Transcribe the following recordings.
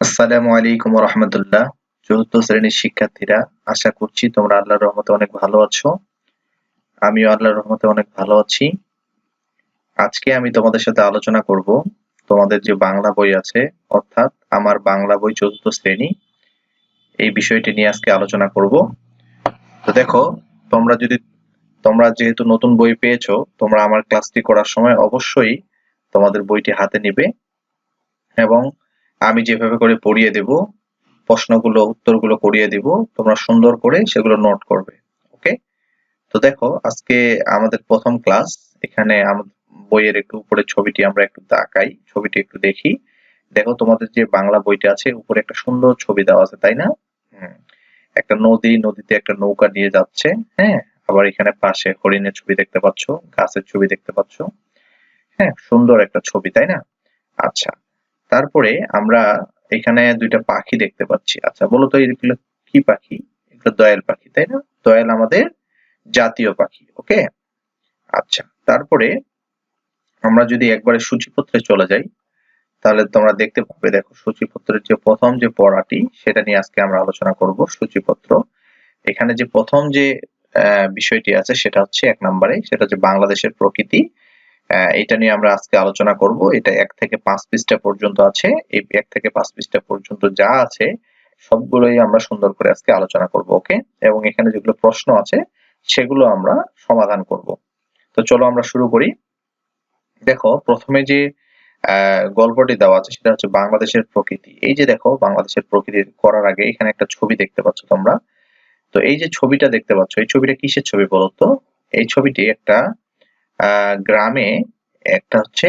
আসসালামু আলাইকুম রহমতুল্লাহ চতুর্থ শ্রেণির শিক্ষার্থীরা, আশা করছি তোমরা আল্লাহর রহমতে অনেক ভালো আছো। আমিও আল্লাহর রহমতে অনেক ভালো আছি। আজকে আমি তোমাদের সাথে আলোচনা করব। তোমাদের যে বাংলা বই আছে, অর্থাৎ আমার বাংলা বই চতুর্থ শ্রেণি, এই বিষয়টি নিয়ে আজকে আলোচনা করব। তো দেখো, তোমরা যদি, তোমরা যেহেতু নতুন বই পেয়েছ, তোমরা আমার ক্লাসটি করার সময় অবশ্যই তোমাদের বইটি হাতে নিবে এবং আমি যেভাবে করে পড়িয়ে দেব, প্রশ্নগুলো, উত্তরগুলো করিয়ে দিব, তোমরা সুন্দর করে সেগুলো নোট করবে ওকে তো দেখো, আজকে আমাদের প্রথম ক্লাস এখানে বইয়ের একটু উপরে ছবিটি আমরা একটু তাকাই ছবিটি একটু দেখি। দেখো, তোমাদের যে বাংলা বইটা আছে, উপরে একটা সুন্দর ছবি দেওয়া আছে, তাই না? একটা নদী, নদীতে একটা নৌকা নিয়ে যাচ্ছে হ্যাঁ? আবার এখানে পাশে হরিণের ছবি দেখতে পাচ্ছ, গাছের ছবি দেখতে পাচ্ছ হ্যাঁ? সুন্দর একটা ছবি, তাই না? আচ্ছা তারপরে আমরা এখানে দুইটা পাখি দেখতে পাচ্ছি। আচ্ছা বলো তো এগুলো কি পাখি? এগুলো দয়াল পাখি, তাই না? দয়াল আমাদের জাতীয় পাখি, ওকে? আচ্ছা তারপরে আমরা যদি একবারে সূচিপত্রে চলে যাই, তাহলে তোমরা দেখতে পাবে, দেখো সূচিপত্রের যে প্রথম যে পড়াটি, সেটা নিয়ে আজকে আমরা আলোচনা করব সূচিপত্র। এখানে যে প্রথম যে বিষয়টি আছে, সেটা হচ্ছে এক নম্বরে, সেটা হচ্ছে বাংলাদেশের প্রকৃতি। এটা নিয়ে আমরা আজকে আলোচনা করব। এটা এক থেকে পাঁচ পৃষ্ঠা পর্যন্ত আছে। এই এক থেকে পাঁচ পৃষ্ঠা পর্যন্ত যা আছে, সবগুলোই আমরা সুন্দর করে আজকে আলোচনা করব, ওকে? এবং এখানে যেগুলো প্রশ্ন আছে, সেগুলো আমরা সমাধান করব। তো চলো আমরা শুরু করি। দেখো, প্রথমে যে গল্পটি দেওয়া আছে, সেটা হচ্ছে বাংলাদেশের প্রকৃতি। এই যে দেখো, বাংলাদেশের প্রকৃতি করার আগে এখানে একটা ছবি দেখতে পাচ্ছ তোমরা। তো এই যে ছবিটা দেখতে পাচ্ছ, এই ছবিটা কিসের ছবি বলতো এই ছবিটি একটা গ্রামে একটা হচ্ছে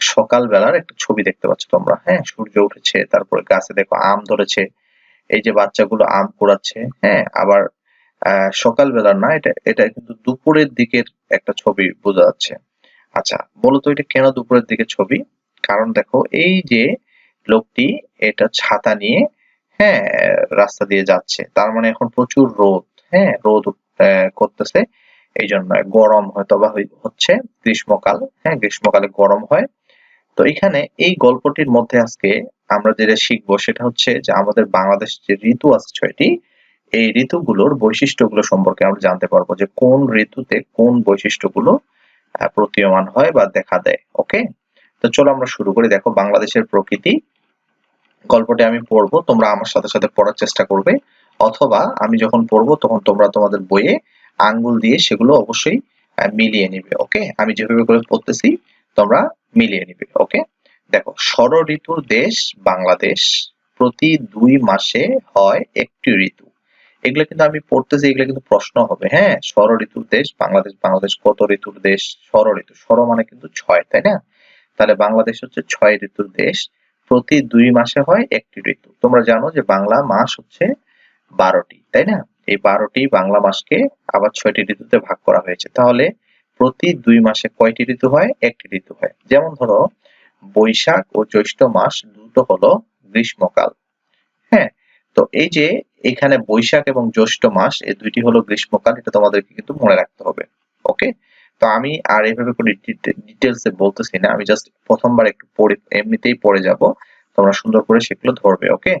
সকালবেলার একটা ছবি দেখতে পাচ্ছ তোমরা। হ্যাঁ সূর্য উঠেছে, তারপরে গাছে দেখো আম ধরেছে, এই যে বাচ্চাগুলো আম কুড়াচ্ছে হ্যাঁ আবার সকালবেলার না, এটা এটা কিন্তু দুপুরের দিকের একটা ছবি বোঝা যাচ্ছে। আচ্ছা বলো তো এটা কেন দুপুরের দিকে ছবি? কারণ দেখো, এই যে লোকটি এটা ছাতা নিয়ে হ্যাঁ রাস্তা দিয়ে যাচ্ছে। তার মানে এখন প্রচুর রোদ হ্যাঁ রোদ করতেছে। এই জন্য গরম হয়তো বা হচ্ছে গ্রীষ্মকাল। হ্যাঁ গ্রীষ্মকালে গরম হয়। তো এখানে এই গল্পটির মধ্যে আজকে আমরা যেটা শিখব সেটা হচ্ছে যে আমাদের বাংলাদেশ যে ঋতু আছে ছয়টি, এই ঋতুগুলোর বৈশিষ্ট্যগুলো সম্পর্কে আমরা জানতে পারব যে কোন ঋতুতে কোন বৈশিষ্ট্যগুলো প্রতীয়মান হয় বা দেখা দেয়, ওকে? তো চলো আমরা শুরু করি। দেখো, বাংলাদেশের প্রকৃতি। গল্পটি আমি পড়ব, তোমরা আমার সাথে সাথে পড়ার চেষ্টা করবে। অথবা আমি যখন পড়ব তখন তোমরা তোমাদের বইয়ে আঙ্গুল দিয়ে সেগুলো অবশ্যই মিলিয়ে নিবে ওকে আমি যেভাবে করে পড়তেছি তোমরা মিলিয়ে নিবে ওকে দেখো ষড় ঋতুর দেশ বাংলাদেশ প্রতি দুই মাসে হয় একটি ঋতু। এগুলো কিন্তু আমি পড়তেছি, এগুলো কিন্তু প্রশ্ন হবে হ্যাঁ? ষড় ঋতুর দেশ বাংলাদেশ বাংলাদেশ কত ঋতুর দেশ? ষড় ঋতু ষড় মানে কিন্তু ছয়, তাই না? তাহলে বাংলাদেশ হচ্ছে ছয় ঋতুর দেশ, প্রতি দুই মাসে হয় একটি ঋতু। তোমরা জানো যে বাংলা মাস হচ্ছে বারোটি, তাই না? এই বারোটি বাংলা মাসকে আবার ছয়টি ঋতুতে ভাগ করা হয়েছে। তাহলে প্রতি দুই মাসে কয়টি ঋতু হয়? একটি ঋতু হয়। যেমন ধরো, বৈশাখ ও জ্যৈষ্ঠ মাস দুটো হলো গ্রীষ্মকাল। হ্যাঁ তো এই যে এখানে বৈশাখ এবং জ্যৈষ্ঠ মাস, এই দুইটি হলো গ্রীষ্মকাল, এটা তোমাদেরকে কিন্তু মনে রাখতে হবে। ওকে? তো আমি আর এভাবে করে ডিটেলস বলতেছি না, আমি জাস্ট প্রথমবার একটু পড়ে, এমনিতেই পড়ে যাব। তোমরা সুন্দর করে সেগুলো ধরবে, ওকে?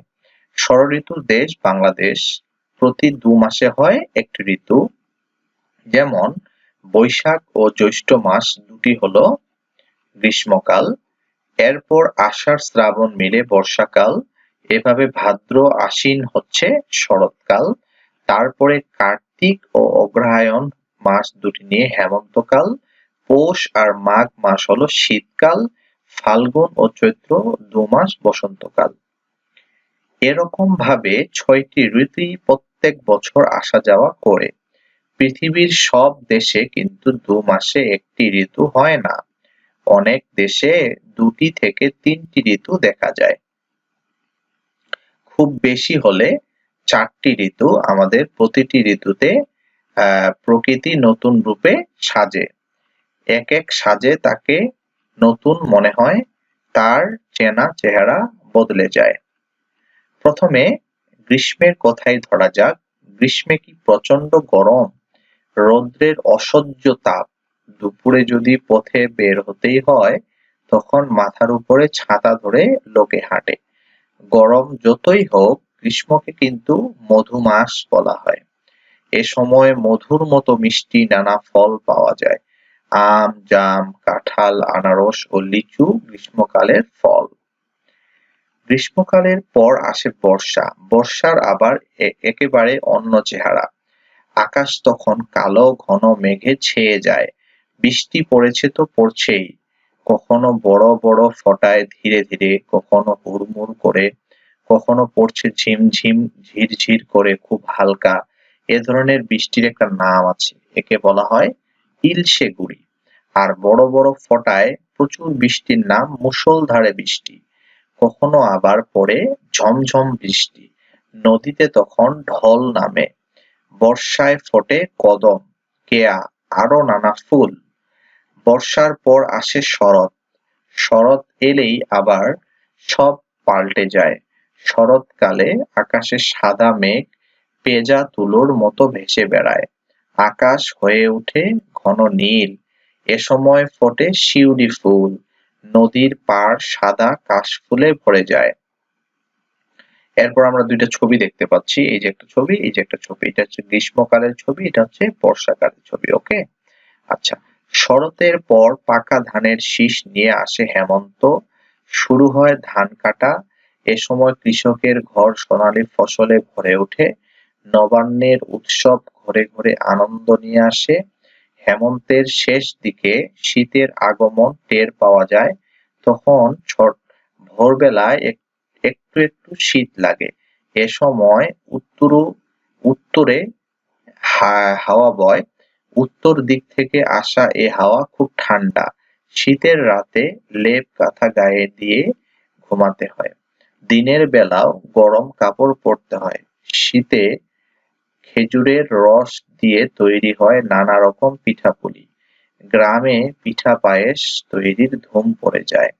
ষড় ঋতুর দেশ বাংলাদেশ। প্রতি দু মাসে হয় একটি ঋতু। যেমন, বৈশাখ ও জ্যৈষ্ঠ মাস দুটি হলো গ্রীষ্মকাল। এরপর আষাঢ় শ্রাবণ মিলে বর্ষাকাল। এভাবে ভাদ্র, আশ্বিন হচ্ছে শরৎকাল। তারপরে কার্তিক ও অগ্রহায়ণ মাস দুটি নিয়ে হেমন্তকাল। পৌষ আর মাঘ মাস হলো শীতকাল। ফাল্গুন ও চৈত্র দু মাস বসন্তকাল। এরকম ভাবে ছয়টি ঋতুই প্রত্যেক বছর আসা যাওয়া করে। পৃথিবীর সব দেশে কিন্তু দু মাসে একটি ঋতু হয় না। অনেক দেশে দুটি থেকে তিনটি ঋতু দেখা যায়। খুব বেশি হলে চারটি ঋতু আমাদের প্রতিটি ঋতুতে প্রকৃতি নতুন রূপে সাজে। এক এক সাজে তাকে নতুন মনে হয়, তার চেনা চেহারা বদলে যায়। প্রথমে গ্রীষ্মের কথাই ধরা যাক। গ্রীষ্মে কি প্রচণ্ড গরম? রৌদ্রের অসহ্য তাপ দুপুরে যদি পথে বের হতেই হয়, তখন মাথার উপরে ছাতা ধরে লোকে হাঁটে। গরম যতই হোক, গ্রীষ্মকে কিন্তু মধুমাস বলা হয়। এ সময় মধুর মতো মিষ্টি নানা ফল পাওয়া যায়। আম, জাম, কাঁঠাল, আনারস ও লিচু গ্রীষ্মকালের ফল। গ্রীষ্মকালের পর আসে বর্ষা। বর্ষার আবার একেবারে অন্য চেহারা। আকাশ তখন কালো, ঘন মেঘে ছেয়ে যায়। বৃষ্টি পড়েছে তো পড়ছেই। কখনো বড় বড় ফোঁটায় ধীরে ধীরে, কখনো হুড়মুড় করে, কখনো পড়ছে ঝিমঝিম, ঝিরঝির করে খুব হালকা। এ ধরনের বৃষ্টির একটা নাম আছে, একে বলা হয় ইলশে গুড়ি আর বড় বড় ফটায় প্রচুর বৃষ্টির নাম মুষলধারে বৃষ্টি। কখনো আবার পড়ে ঝমঝম বৃষ্টি। নদীতে তখন ঢল নামে। বর্ষায় ফোটে কদম, কেয়া, আরও নানা ফুল। বর্ষার পর আসে শরৎ। শরৎ এলেই আবার সব পাল্টে যায়। শরৎকালে আকাশে সাদা মেঘ পেজা তুলোর মতো ভেসে বেড়ায়। আকাশ হয়ে ওঠে ঘন নীল। এ সময় ফোটে শিউলি ফুল। নদীর পাড় সাদা কাশফুলে ভরে যায়। এরপর আমরা দুইটা ছবি দেখতে পাচ্ছি। এই যে একটা ছবি, এই যে একটা ছবি। এটা হচ্ছে গ্রীষ্মকালের ছবি, এটা হচ্ছে বর্ষাকালের ছবি, ওকে? আচ্ছা শরতের পর পাকা ধানের শীষ নিয়ে আসে হেমন্ত। শুরু হয় ধান কাটা। এ সময় কৃষকের ঘর সোনালী ফসলে ভরে ওঠে। নবান্নের উৎসব ঘরে ঘরে আনন্দ নিয়ে আসে। হেমন্তের শেষ দিকে শীতের আগমন টের পাওয়া যায়, তখন ভোরবেলায় একটু একটু শীত লাগে। এ সময় উত্তর, উত্তরে হাওয়া বয়। উত্তর দিক থেকে আসা এ হাওয়া খুব ঠান্ডা। শীতের রাতে লেপ কাঁথা গায়ে দিয়ে ঘুমাতে হয়। দিনের বেলাও গরম কাপড় পরতে হয়। শীতে খেজুরের রস দিয়ে তৈরি হয় নানা রকম পিঠাপুলি। গ্রামে পিঠা পায়েস তৈরির ধুম পড়ে যায়।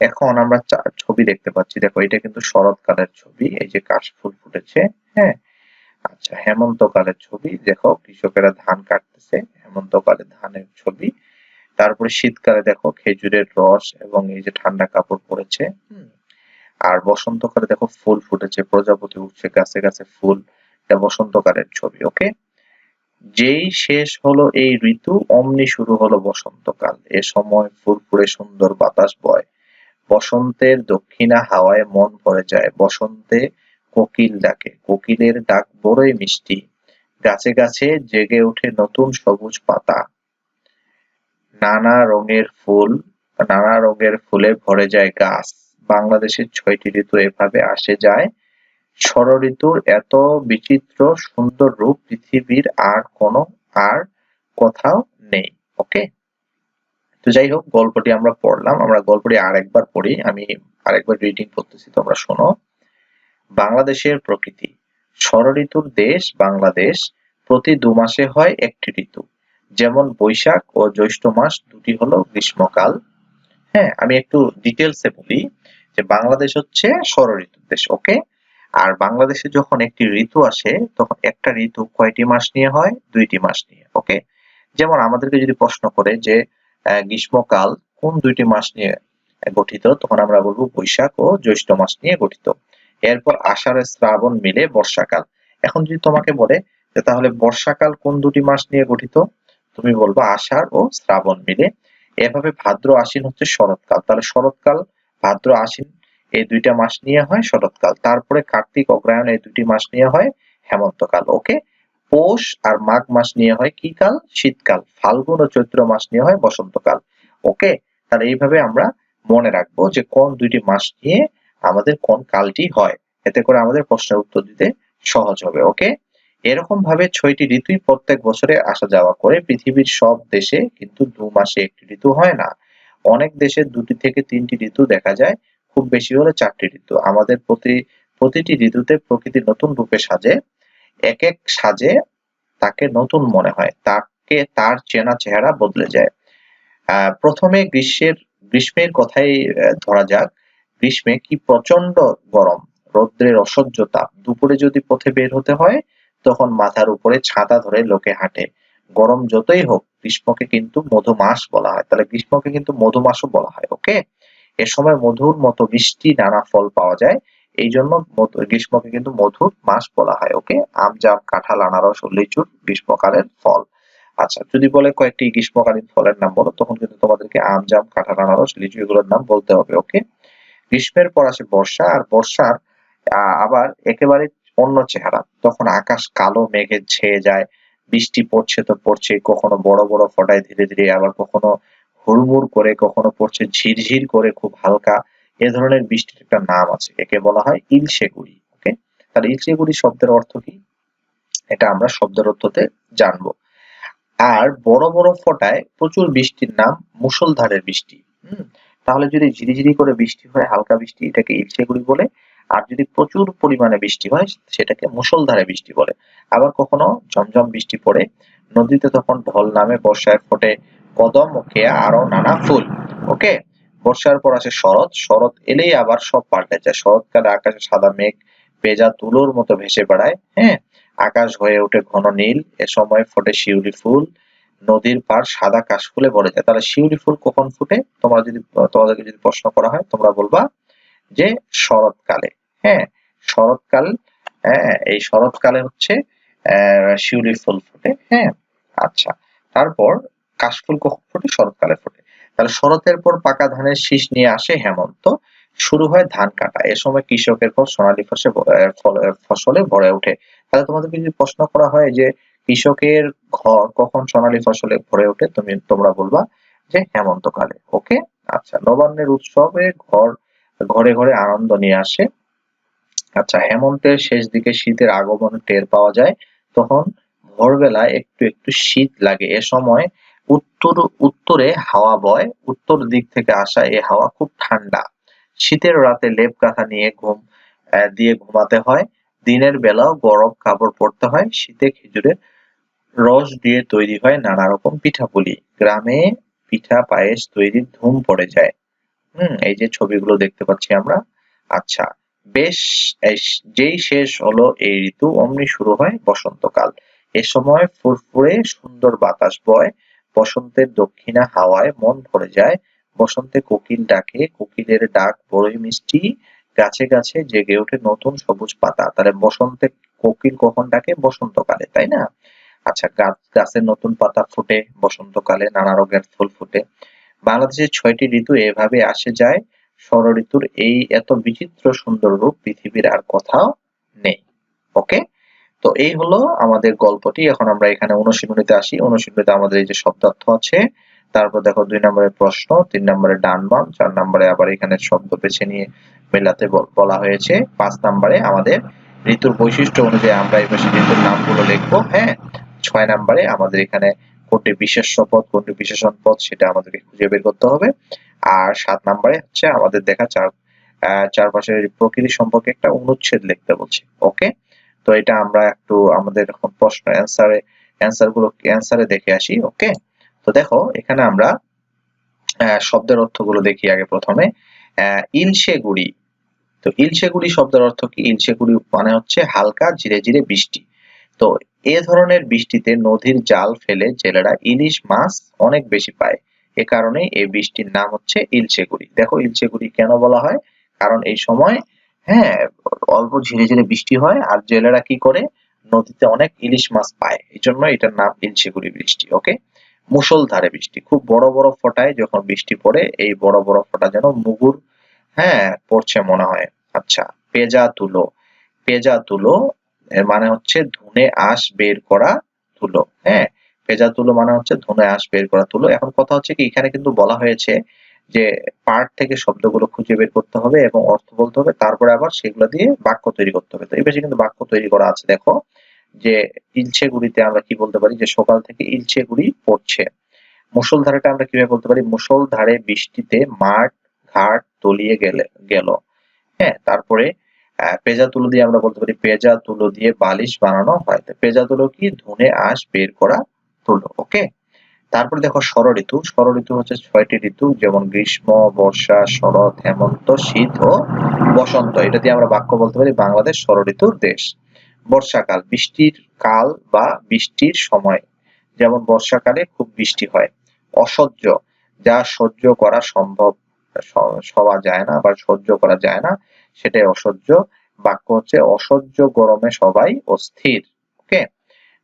এখন আমরা ছবি দেখতে পাচ্ছি। দেখো, এটা কিন্তু শরৎকালের ছবি। এই যে কাশফুল ফুটেছে হ্যাঁ? আচ্ছা হেমন্তকালের ছবি। দেখো, কৃষকেরা ধান কাটতেছে, হেমন্তকালে ধানের ছবি। তারপরে শীতকালে দেখো, খেজুরের রস এবং এই যে ঠান্ডা কাপড় পরেছে আর বসন্তকালে দেখো, ফুল ফুটেছে। প্রজাপতি উঠছে, গাছে গাছে ফুল। এটা বসন্তকালের ছবি, ওকে? যেই শেষ হলো এই ঋতু, অমনি শুরু হলো বসন্তকাল। এ সময় ফুরফুরে সুন্দর বাতাস বয়। বসন্তের দক্ষিণা হাওয়ায় মন ভরে যায়। বসন্তে কোকিল ডাকে। কোকিলের ডাক বড়ই মিষ্টি। গাছে গাছে জেগে ওঠে নতুন সবুজ পাতা। নানা রঙের ফুল, নানা রঙের ফুলে ভরে যায় গাছ। বাংলাদেশের ছয়টি ঋতু এভাবে আসে যায়। ষড় ঋতুর এত বিচিত্র, সুন্দর রূপ পৃথিবীর আর কোনো আর কোথাও নেই ওকে তো যাই হোক, গল্পটি আমরা পড়লাম, আমরা গল্পটি আরেকবার পড়ি, আমি আরেকবার রিডিং করতেছি, তোমরা শোনো। বাংলাদেশের প্রকৃতি ষড় ঋতুর দেশ বাংলাদেশ, প্রতি দু মাসে হয় একটি ঋতু। যেমন বৈশাখ ও জ্যৈষ্ঠ মাস দুটি হলো গ্রীষ্মকাল। হ্যাঁ আমি একটু ডিটেলসে বলি যে বাংলাদেশ হচ্ছে ষড় ঋতুর দেশ ওকে আর বাংলাদেশে যখন একটি ঋতু আসে, তখন একটা ঋতু কয়টি মাস নিয়ে হয়? দুইটি মাস নিয়ে ওকে যেমন আমাদেরকে যদি প্রশ্ন করে যে গ্রীষ্মকাল কোন দুইটি মাস নিয়ে গঠিত, তখন আমরা বলব বৈশাখ ও জ্যৈষ্ঠ মাস নিয়ে গঠিত। এরপর আষাঢ় শ্রাবণ মিলে বর্ষাকাল। এখন যদি তোমাকে বলে যে তাহলে বর্ষাকাল কোন দুটি মাস নিয়ে গঠিত, তুমি বলবা আষাঢ় ও শ্রাবণ মিলে। এভাবে ভাদ্র আশ্বিন হচ্ছে শরৎকাল। তাহলে শরৎকাল, ভাদ্র আশ্বিন এই দুইটা মাস নিয়ে হয় শরৎকাল। তারপরে কার্তিক অগ্রায়ণ এই দুটি মাস নিয়ে হয় হেমন্তকাল, ওকে? পৌষ আর মাঘ মাস নিয়ে হয় কি কাল? শীতকাল। ফাল্গুন ও চৈত্র মাস নিয়ে হয় বসন্তকাল, ওকে? তাহলে এইভাবে আমরা মনে রাখব যে কোন দুইটি মাস নিয়ে আমাদের কোন কালটি হয়। এতে করে আমাদের প্রশ্নের উত্তর দিতে সহজ হবে, ওকে? এরকম ভাবে ছয়টি ঋতুই প্রত্যেক বছরে আসা যাওয়া করে। পৃথিবীর সব দেশে কিন্তু দু মাসে একটি ঋতু হয় না। অনেক দেশে দুটি থেকে তিনটি ঋতু দেখা যায়। খুব বেশি হলে চারটি ঋতু। আমাদের প্রতি, প্রতিটি ঋতুতে প্রকৃতি নতুন রূপে সাজে, এক এক সাজে তাকে নতুন মনে হয়, তাকে, তার চেনা চেহারা বদলে যায়। প্রথমে গ্রীষ্মের গ্রীষ্মের কথাই ধরা যাক। গ্রীষ্মে কি প্রচণ্ড গরম, রৌদ্রের অসহ্য তাপ দুপুরে যদি পথে বের হতে হয়, তখন মাথার উপরে ছাতা ধরে লোকে হাঁটে। গরম যতই হোক, গ্রীষ্মকে কিন্তু মধুমাস বলা হয়। তাহলে গ্রীষ্মকে কিন্তু মধুমাসও বলা হয় ওকে এ সময় মধুর মতো মিষ্টি নানা ফল পাওয়া যায়। এই জন্য গ্রীষ্মকে কিন্তু মধুর মাস বলা হয়, ওকে? আম, জাম, কাঁঠাল, আনারস ও লিচুর গ্রীষ্মকালের ফল। আচ্ছা যদি বলে কয়েকটি গ্রীষ্মকালীন ফলের নাম বলো, তখন কিন্তু তোমাদেরকে আম, জাম, কাঁঠাল, আনারস, লিচু এগুলোর নাম বলতে হবে, ওকে? গ্রীষ্মের পর আসে বর্ষা, আর বর্ষার আবার একেবারে অন্য চেহারা। তখন আকাশ কালো, মেঘে ছেয়ে যায়, বৃষ্টি পড়ছে তো পড়ছে কখনো বড় বড় ফোটায়, ধীরে ধীরে আবার কখনো হুড়মুড় করে কখনো পড়ছে, ঝিরঝির করে খুব হালকা এ ধরনের বৃষ্টির একটা নাম আছে, একে বলা হয় ইলশেগুড়ি, ওকে? তাহলে ইলশেগুড়ি শব্দের অর্থ কি? এটা আমরা শব্দের অর্থতে জানব। আর বড় বড় ফোটায় প্রচুর বৃষ্টির নাম মুষলধারের বৃষ্টি, হম? তাহলে যদি ঝিরিঝিরি করে বৃষ্টি হয়, হালকা বৃষ্টি, এটাকে ইলশেগুড়ি বলে। আর যদি প্রচুর পরিমাণে বৃষ্টি হয়, সেটাকে মুষলধারে বৃষ্টি বলে। আবার কখনো ঝমঝম বৃষ্টি পড়ে, নদীতে তখন ঢল নামে, বর্ষায় ফোটে কদম ওকে আরও নানা ফুল ওকে বর্ষার পর আসে শরৎ শরৎ এলেই আবার সব পাল্টে যায়। শরৎকালে আকাশে সাদা মেঘ পেজা তুলোর মতো ভেসে বেড়ায় হ্যাঁ? আকাশ হয়ে ওঠে ঘন নীল, এ সময় ফোটে শিউলি ফুল, নদীর পার সাদা কাশ ফুলে ভরে যায়। তাহলে শিউলি ফুল কখন ফুটে? তোমরা যদি, তোমাদেরকে যদি প্রশ্ন করা হয়, তোমরা বলবা যে শরৎকালে হ্যাঁ? শরৎকাল হ্যাঁ এই শরৎকালে হচ্ছে শিউলি ফুল ফুটে হ্যাঁ? আচ্ছা তারপর কাশফুল কখন ফোটে? শরৎকালে ফোটে। তাহলে শরতের পর পাকা ধানের শীষ নিয়ে আসে হেমন্ত। শুরু হয় ধান কাটা। এ সময় কৃষকের পর সোনালী ফসলে ভরে ওঠে। তাহলে তোমাদেরকে যদি প্রশ্ন করা হয় যে কৃষকের ঘর কখন সোনালী ফসলে ভরে ওঠে, তুমি, তোমরা বলবা যে হেমন্তকালে। ওকে? আচ্ছা নবান্নের উৎসবে ঘর, ঘরে ঘরে আনন্দ নিয়ে আসে। আচ্ছা হেমন্তের শেষ দিকে শীতের আগমন টের পাওয়া যায়। তখন ভোরবেলা একটু একটু শীত লাগে। এ সময় উত্তর, উত্তরে হাওয়া বয়, উত্তর দিক থেকে আসা এ হাওয়া খুব ঠান্ডা। শীতের রাতে লেপ কাঁথা নিয়ে ঘুম দিয়ে ঘুমাতে হয়। দিনের বেলাও গরম কাপড় পরতে হয়। শীতে খেজুরের রস দিয়ে তৈরি হয় নানা রকম পিঠাপুলি। গ্রামে পিঠা পায়েস তৈরির ধুম পড়ে যায়। হুম, এই যে ছবিগুলো দেখতে পাচ্ছি আমরা। আচ্ছা বেশ যেই শেষ হলো এই ঋতু, অমনি শুরু হয় বসন্তকাল। এ সময় ফুরফুরে সুন্দর বাতাস বয়। বসন্তের দক্ষিণা হাওয়ায় মন ভরে যায়। বসন্তে কোকিল ডাকে, কোকিলের ডাক বড়ই মিষ্টি, গাছে গাছে জেগে ওঠে নতুন সবুজ পাতা। তাহলে বসন্তে কোকিল কখন ডাকে? বসন্তকালে, তাই না? আচ্ছা গাছ গাছের নতুন পাতা ফুটে, বসন্তকালে নানা রঙের ফুল ফুটে। বাংলাদেশের ছয়টি ঋতু এভাবে আসে যায়। ষড় ঋতুর এই এত বিচিত্র সুন্দর রূপ পৃথিবীর আর কোথাও নেই। ওকে তো এই হলো আমাদের গল্পটি। এখন আমরা এখানে অনুশীলনীতে আসি। অনুশীলনীতে আমাদের এই যে শব্দার্থ আছে, তারপর দেখো দুই নম্বরের প্রশ্ন, তিন নম্বরে ডান বাম, চার নম্বরে আবার এখানে শব্দ বেছে নিয়ে মেলাতে বলা হয়েছে। পাঁচ নম্বরে আমাদের ঋতুর বৈশিষ্ট্য অনুযায়ী আমরা এই পাশে ঋতুর নামগুলো লিখব হ্যাঁ? ছয় নম্বরে আমাদের এখানে কোনটি বিশেষ পদ, কোনটি বিশেষণ পদ সেটা আমাদেরকে খুঁজে বের করতে হবে। আর সাত নম্বরে হচ্ছে আমাদের দেখা চার চারপাশের প্রকৃতি সম্পর্কে একটা অনুচ্ছেদ লিখতে বলছে, ওকে? তো এটা আমরা একটু আমাদের প্রশ্ন অ্যান্সারে অ্যান্সারগুলো অ্যান্সারে দেখে আসি ওকে তো দেখো, এখানে আমরা শব্দের অর্থগুলো দেখি আগে প্রথমে। ইলশেগুড়ি। তো ইলশেগুড়ি শব্দের অর্থ কি? ইলশেগুড়ি মানে হচ্ছে হালকা, ধীরে ধীরে বৃষ্টি। তো এ ধরনের বৃষ্টিতে নদীর জাল ফেলে জেলেরা ইলিশ মাছ অনেক বেশি পায়। এ কারণে এই বৃষ্টির নাম হচ্ছে ইলশেগুড়ি। দেখো ইলশেগুড়ি কেন বলা হয়? কারণ এই সময় হ্যাঁ অল্প ঝিরে ঝিরে বৃষ্টি হয়, আর জেলেরা কি করে? নদীতে অনেক ইলিশ মাছ পায়। এই জন্য এটার নাম ইলশেগুড়ি বৃষ্টি ওকে মুসলধারে বৃষ্টি। খুব বড় বড় ফোটায় যখন বৃষ্টি পড়ে, এই বড় বড় ফোটা যেন মুগুর হ্যাঁ পড়ছে মনে হয়। আচ্ছা পেজা তুলো। পেজা তুলো, এর মানে হচ্ছে ধুনে আঁশ বের করা তুলো হ্যাঁ? পেজা তুলো মানে হচ্ছে ধুনে আঁশ বের করা তুলো। এখন কথা হচ্ছে কি, এখানে কিন্তু বলা হয়েছে যে পার্ট থেকে শব্দগুলো খুঁজে বের করতে হবে এবং অর্থ বলতে হবে, তারপরে আবার সেগুলো দিয়ে বাক্য তৈরি করতে হবে। তো এই কিন্তু বাক্য তৈরি করা আছে, দেখো, যে ইলছে গুড়িতে আমরা কি বলতে পারি? যে সকাল থেকে ইলছে গুড়ি পড়ছে। মুসলধারেটা আমরা কীভাবে বলতে পারি? মুসলধারে বৃষ্টিতে মাঠ, ঘাট তলিয়ে গেলে, গেল। হ্যাঁ তারপরে পেজা তুলো দিয়ে আমরা বলতে পারি পেজা তুলো দিয়ে বালিশ বানানো হয়। পেজা তুলো কি? ধুনে আঁশ বের করা তুলো ওকে তারপরে দেখো ষড় ঋতু ষড় ঋতু হচ্ছে ছয়টি ঋতু, যেমন গ্রীষ্ম, বর্ষা, শরৎ, হেমন্ত, শীত ও বসন্ত। এটা দিয়ে আমরা বাক্য বলতে পারি বাংলাদেশ ষড় ঋতুর দেশ। বর্ষাকাল, বৃষ্টির কাল বা বৃষ্টির সময়। যেমন বর্ষাকালে খুব বৃষ্টি হয়। অসহ্য, যা সহ্য করা সম্ভব সওয়া যায় না বা সহ্য করা যায় না, সেটাই অসহ্য। বাক্য হচ্ছে অসহ্য গরমে সবাই অস্থির ওকে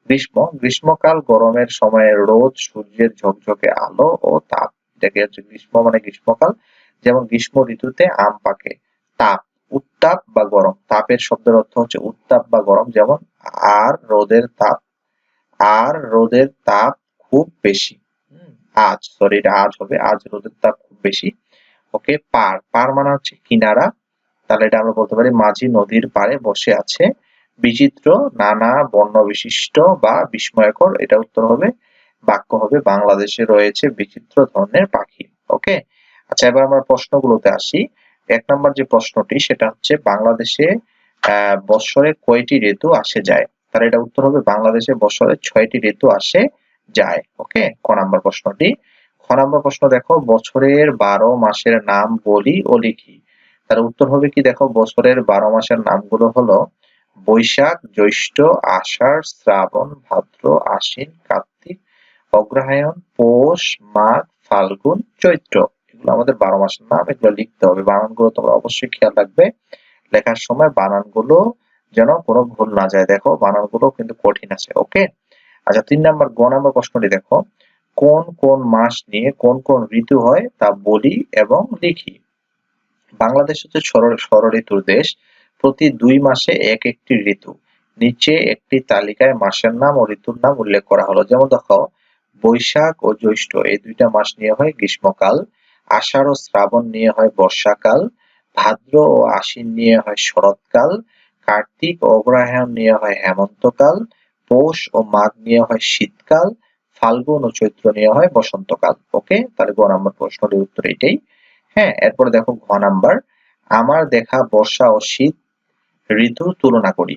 গ্রীষ্ম। গ্রীষ্মকাল গরমের সময়ে রোদ, সূর্যের ঝকঝকে আলো ও তাপ। এটাকে হচ্ছে গ্রীষ্ম মানে গ্রীষ্মকাল। যেমন গ্রীষ্ম ঋতুতে আম পাকে। তাপ, উত্তাপ বা গরম। তাপের শব্দের অর্থ হচ্ছে উত্তাপ বা গরম। যেমন, আর রোদের তাপ। আর রোদের তাপ খুব বেশি। আজ। সরি, এটা আজ হবে। আজ রোদের তাপ খুব বেশি। ওকে, পার। পার মানে হচ্ছে কিনারা। তাহলে এটা আমরা বলতে পারি মাঝি নদীর পাড়ে বসে আছে বিচিত্র, নানা বর্ণ বিশিষ্ট বা বিস্ময়কর, এটা উত্তর হবে, বাক্য হবে, বাংলাদেশে রয়েছে বিচিত্র ধরনের পাখি, ওকে? আচ্ছা এবার আমরা প্রশ্নগুলোতে আসি। এক নম্বর যে প্রশ্নটি, সেটা হচ্ছে, বাংলাদেশে বৎসরে কয়টি ঋতু আসে যায়? তাহলে এটা উত্তর হবে, বাংলাদেশে বছরে ছয়টি ঋতু আসে যায়, ওকে? ক নাম্বার প্রশ্নটি? খ নাম্বার প্রশ্ন দেখো, বছরের বারো মাসের নাম বলি ও লিখি। তার উত্তর হবে কি দেখো, বছরের বারো মাসের নামগুলো হলো বৈশাখ, জ্যৈষ্ঠ, আষাঢ়, শ্রাবণ, ভাদ্র, আশ্বিন, কার্তিক, অগ্রহায়ণ, পৌষ, মাঘ, ফাল্গুন, চৈত্র। এগুলো আমাদের বারো মাসের নাম, এগুলো লিখতে হবে। বানানগুলো তোমরা অবশ্যই খেয়াল রাখবে। লেখার সময় বানানগুলো যেন কোনো ভুল না যায়। দেখো, বানানগুলো কিন্তু কঠিন আছে, ওকে? আচ্ছা তিন নাম্বার, গ নাম্বার প্রশ্নটি দেখো। কোন কোন মাস নিয়ে কোন কোন ঋতু হয় তা বলি এবং লিখি। বাংলাদেশ হচ্ছে ষড় ঋতুর দেশ। প্রতি দুই মাসে এক একটি ঋতু। নিচে একটি তালিকায় মাসের নাম ও ঋতুর নাম উল্লেখ করা হলো। যেমন দেখো, বৈশাখ ও জ্যৈষ্ঠ, এই দুইটা মাস নিয়ে হয় গ্রীষ্মকাল, আষাঢ় ও শ্রাবণ নিয়ে হয় বর্ষাকাল, ভাদ্র ও আশ্বিন নিয়ে হয় শরৎকাল, কার্তিক ও অগ্রহায়ণ নিয়ে হয় হেমন্তকাল, পৌষ ও মাঘ নিয়ে হয় শীতকাল, ফাল্গুন ও চৈত্র নিয়ে হয় বসন্তকাল। ওকে? তাহলে গ নাম্বার প্রশ্নটির উত্তর এটাই। হ্যাঁ এরপরে দেখো ঘ নাম্বার। আমার দেখা বর্ষা ও শীত ঋতু তুলনা করি।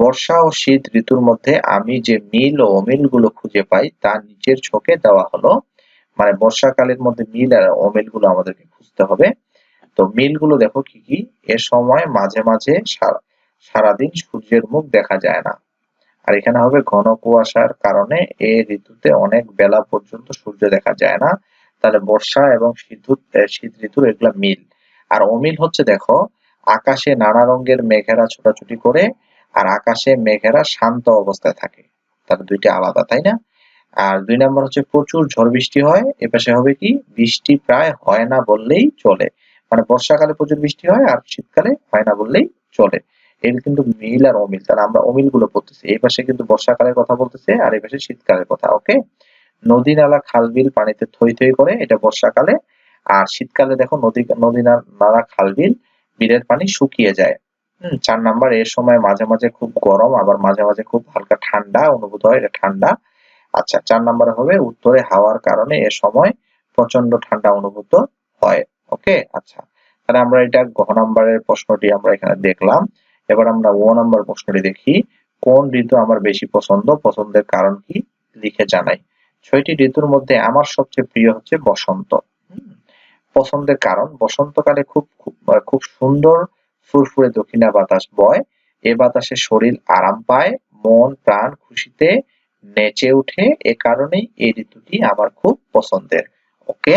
বর্ষা ও শীত ঋতুর মধ্যে আমি যে মিল ও অমিলগুলো খুঁজে পাই, তা নিচের ছকে দেওয়া হলো। মানে বর্ষাকালের মধ্যে মিল আর অমিলগুলো আমাদেরকে খুঁজতে হবে। তো মিলগুলো দেখো কি কি? এ সময় মাঝে মাঝে সারাদিন সূর্যের মুখ দেখা যায় না। আর এখানে হবে ঘন কুয়াশার কারণে এই ঋতুতে অনেক বেলা পর্যন্ত সূর্য দেখা যায় না। তাহলে বর্ষা এবং শীত শীত ঋতুর এগুলা মিল। আর অমিল হচ্ছে দেখো আকাশে নানা রঙের মেঘেরা ছোটাছুটি করে আর আকাশে মেঘেরা শান্ত অবস্থায় থাকে। তাহলে দুইটা আলাদা, তাই না? আর দুই নম্বর হচ্ছে প্রচুর ঝড় বৃষ্টি হয়। এপাশে হবে কি? বৃষ্টি প্রায় হয় না বললেই চলে। মানে বর্ষাকালে প্রচুর বৃষ্টি হয় আর শীতকালে হয় না বললেই চলে। এর কিন্তু মিল আর অমিল। তাহলে আমরা অমিলগুলো পড়তেছি। এই পাশে কিন্তু বর্ষাকালের কথা বলতেছে আর এই পাশে শীতকালের কথা, ওকে? নদী নালা, খাল বিল পানিতে থই থই করে, এটা বর্ষাকালে। আর শীতকালে দেখো নদী নদী নালা, খাল বিল বিলের পানি শুকিয়ে যায়। হম, চার নাম্বার, এর সময় মাঝে মাঝে খুব গরম, আবার মাঝে মাঝে খুব হালকা ঠান্ডা, অনুভূত হয় এটা ঠান্ডা। আচ্ছা চার নাম্বারে হবে উত্তরে হাওয়ার কারণে এ সময় প্রচণ্ড ঠান্ডা অনুভূত হয়। ওকে আচ্ছা। তাহলে আমরা এটা ঘ নাম্বারের প্রশ্নটি আমরা এখানে দেখলাম। এবার আমরা ও নাম্বার প্রশ্নটি দেখি। কোন ঋতু আমার বেশি পছন্দ? পছন্দের কারণ কি? লিখে জানাই। ছয়টি ঋতুর মধ্যে আমার সবচেয়ে প্রিয় হচ্ছে বসন্ত। পছন্দের কারণ, বসন্তকালে খুব খুব সুন্দর ফুরফুরে দক্ষিণা বাতাস বয়। এ বাতাসে শরীর আরাম পায়, মন, প্রাণ খুশিতে নেচে উঠে এ কারণেই এই ঋতুটি আমার খুব পছন্দের। ওকে?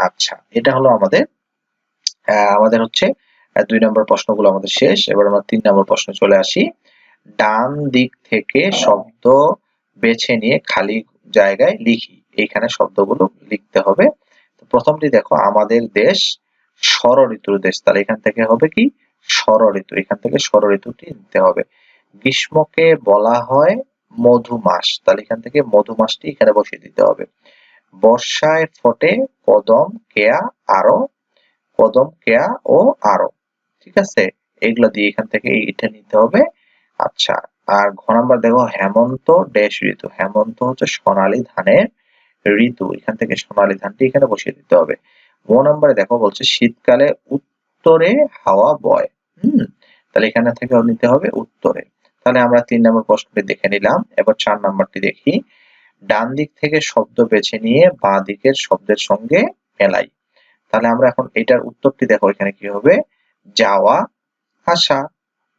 আচ্ছা এটা হলো আমাদের আমাদের হচ্ছে দুই নম্বর প্রশ্নগুলো আমাদের শেষ। এবার আমরা তিন নম্বর প্রশ্নে চলে আসি। ডান দিক থেকে শব্দ বেছে নিয়ে খালি জায়গায় লিখি। এইখানে শব্দগুলো লিখতে হবে। প্রথমটি দেখো, আমাদের দেশ ষর ঋতুর দেশ। তাহলে এখান থেকে হবে কি? ষর ঋতু এখান থেকে ষর ঋতুটি নিতে হবে। গ্রীষ্মকে বলা হয় মধু মাস তাহলে এখান থেকে মধু মাসটি এখানে বসিয়ে দিতে হবে। বর্ষায় ফোটে কদম, কেয়া, আরও। কদম, কেয়া ও আরও। ঠিক আছে? এগুলো দিয়ে এখান থেকে এটা নিতে হবে। আচ্ছা আর ঘ নাম্বার দেখো, হেমন্ত ড্যাশ ঋতু হেমন্ত হচ্ছে সোনালী ধানের ঋতু, এখান থেকে সোনালি ধানটি এখানে বসিয়ে দিতে হবে। ও নম্বরে দেখো বলছে, শীতকালে উত্তরে হাওয়া বয়। হম, তাহলে এখানে থেকে নিতে হবে উত্তরে। তাহলে আমরা তিন নম্বর প্রশ্নটি দেখে নিলাম, এবার চার নাম্বারটি দেখি। ডান দিক থেকে শব্দ বেছে নিয়ে বাঁ দিকের শব্দের সঙ্গে মেলাই। তাহলে আমরা এখন এটার উত্তরটি দেখো, এখানে কি হবে? যাওয়া, আসা।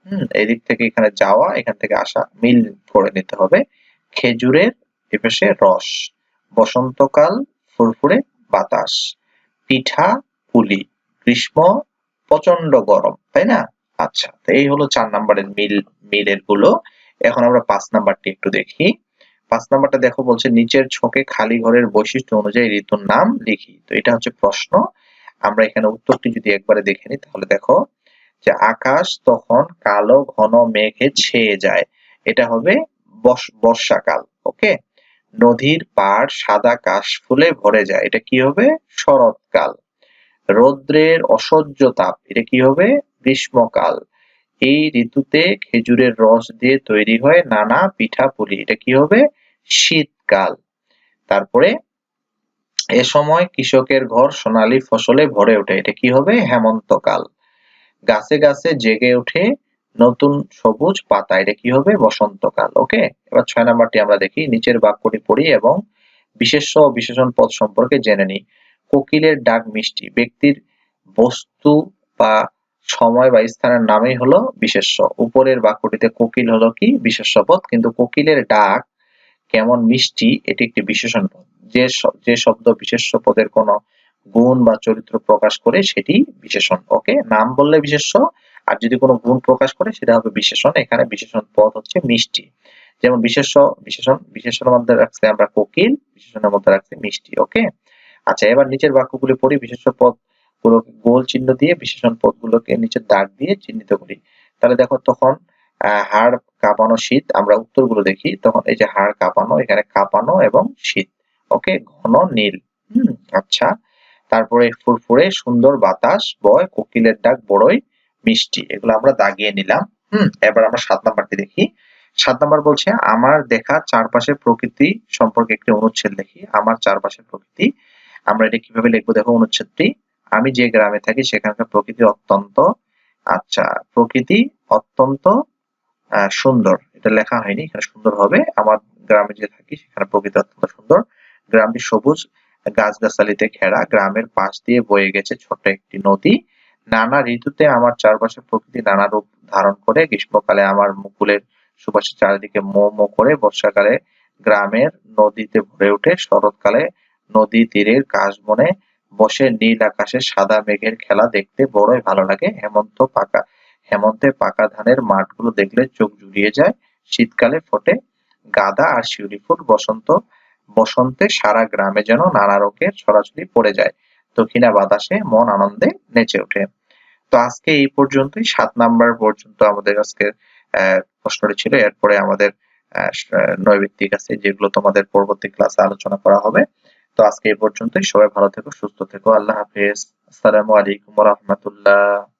হম এদিক থেকে এখানে যাওয়া, এখান থেকে আসা, মিল করে নিতে হবে। খেজুরের এপাশে রস। বসন্তকাল, ফুরফুরে বাতাস, পিঠা, পুলি, গ্রীষ্ম প্রচণ্ড গরম, তাই না? আচ্ছা তো এই হলো চার নাম্বারের মিল, মিলেরগুলো। এখন আমরা পাঁচ নাম্বারটি একটু দেখি। পাঁচ নাম্বারটা দেখো বলছে, নিচের ছকে খালি ঘরের বৈশিষ্ট্য অনুযায়ী ঋতুর নাম লিখি। তো এটা হচ্ছে প্রশ্ন। আমরা এখানে উত্তরটি যদি একবারে দেখে নিই, তাহলে দেখো যে আকাশ তখন কালো, ঘন মেঘে ছেয়ে যায়। এটা হবে বর্ষাকাল, ওকে? নদীর পাড় সাদা কাশ ফুলে ভরে যায়। এটা কি হবে? শরৎকাল। রৌদ্রের অসহ্য তাপ, এটা কি হবে? গ্রীষ্মকাল। এই ঋতুতে খেজুরের রস দিয়ে তৈরি হয় নানা পিঠা পুলি। এটা কি হবে? শীতকাল। তারপরে এ সময় কৃষকের ঘর সোনালী ফসলে ভরে ওঠে। এটা কি হবে? হেমন্তকাল। গাছে গাছে জেগে ওঠে নতুন সবুজ পাতা, এটা কি হবে? বসন্তকাল ওকে এবার ছয় নাম্বারটি আমরা দেখি, নিচের বাক্যটি পড়ি এবং বিশেষ বিশেষণ পদ সম্পর্কে জেনে নিই। কোকিলের ডাক মিষ্টি, ব্যক্তির বস্তু বা সময় বা স্থানের নামই হলো বিশেষ্য। উপরের বাক্যটিতে কোকিল হলো কি? বিশেষ্য পদ, কিন্তু কোকিলের ডাক কেমন মিষ্টি, এটি একটি বিশেষণ পদ। যে যে শব্দ বিশেষ্য পদের কোনো গুণ বা চরিত্র প্রকাশ করে সেটি বিশেষণ ওকে নাম বললে বিশেষ্য আর যদি কোনো গুণ প্রকাশ করে, সেটা হবে বিশেষণ। এখানে বিশেষণ পদ হচ্ছে মিষ্টি। যেমন বিশেষ, বিশেষণ, বিশেষণের মধ্যে রাখছে আমরা কোকিল, বিশেষণের মধ্যে রাখছি মিষ্টি, ওকে? আচ্ছা এবার নিচের বাক্যগুলি পড়ি। বিশেষ পদ গুলোকে গোল চিহ্ন দিয়ে, বিশেষণ পদগুলোকে নিচে দাগ দিয়ে চিহ্নিত করি। তাহলে দেখো তখন হাড় কাঁপানো শীত, আমরা উত্তরগুলো দেখি। তখন এই যে হাড় কাঁপানো, এখানে কাঁপানো এবং শীত, ওকে? ঘন নীল। হম আচ্ছা। তারপরে ফুরফুরে, সুন্দর বাতাস, বয়, কোকিলের ডাক, বড়ই মিষ্টি, এগুলো আমরা দাগিয়ে নিলাম, হুম, এবার আমরা সাত নাম্বারটি দেখি। সাত নাম্বার বলছে, আমার দেখা চারপাশের প্রকৃতি সম্পর্কে একটি অনুচ্ছেদ লিখি। আমার চারপাশের প্রকৃতি, আমরা এটা কীভাবে লিখব দেখো অনুচ্ছেদটি? আমি যে গ্রামে থাকি, সেখানকার প্রকৃতি অত্যন্ত আচ্ছা প্রকৃতি অত্যন্ত সুন্দর। এটা লেখা হয়নি, এখানে সুন্দর হবে। আমার গ্রামে যে থাকি, সেখানে প্রকৃতি অত্যন্ত সুন্দর। গ্রামটি সবুজ, গাছগাছালিতে ঘেরা, গ্রামের পাশ দিয়ে বয়ে গেছে ছোট একটি নদী। নানা ঋতুতে আমার চারপাশে প্রকৃতি নানা রূপ ধারণ করে, গ্রীষ্মকালে আমার মুকুলের সুবাসে চারিদিকে মো মো করে, বর্ষাকালে গ্রামের নদীতে ভরে ওঠে, শরৎকালে নদী তীরের কাশ বসে নীল আকাশে সাদা মেঘের খেলা দেখতে বড়ই ভালো লাগে। হেমন্ত পাকা, হেমন্তে পাকা ধানের মাঠগুলো দেখলে চোখ জুড়িয়ে যায়। শীতকালে ফোটে গাদা আর শিউলি ফুল, বসন্ত, বসন্তে সারা গ্রামে যেন নানা রোগের ছড়াছড়ি পড়ে যায়। দক্ষিণা বাতাসে মন আনন্দে নেচে ওঠে। তো আজকে এই পর্যন্তই। সাত নাম্বার পর্যন্ত আমাদের আজকের প্রশ্নটি ছিল। এরপরে আমাদের নৈবিত্তিক আছে যেগুলো তোমাদের পরবর্তী ক্লাসে আলোচনা করা হবে। তো আজকে এই পর্যন্তই। সবাই ভালো থেকো, সুস্থ থেকো। আল্লাহ হাফেজ। আসসালামু আলাইকুম রহমতুল্লাহ।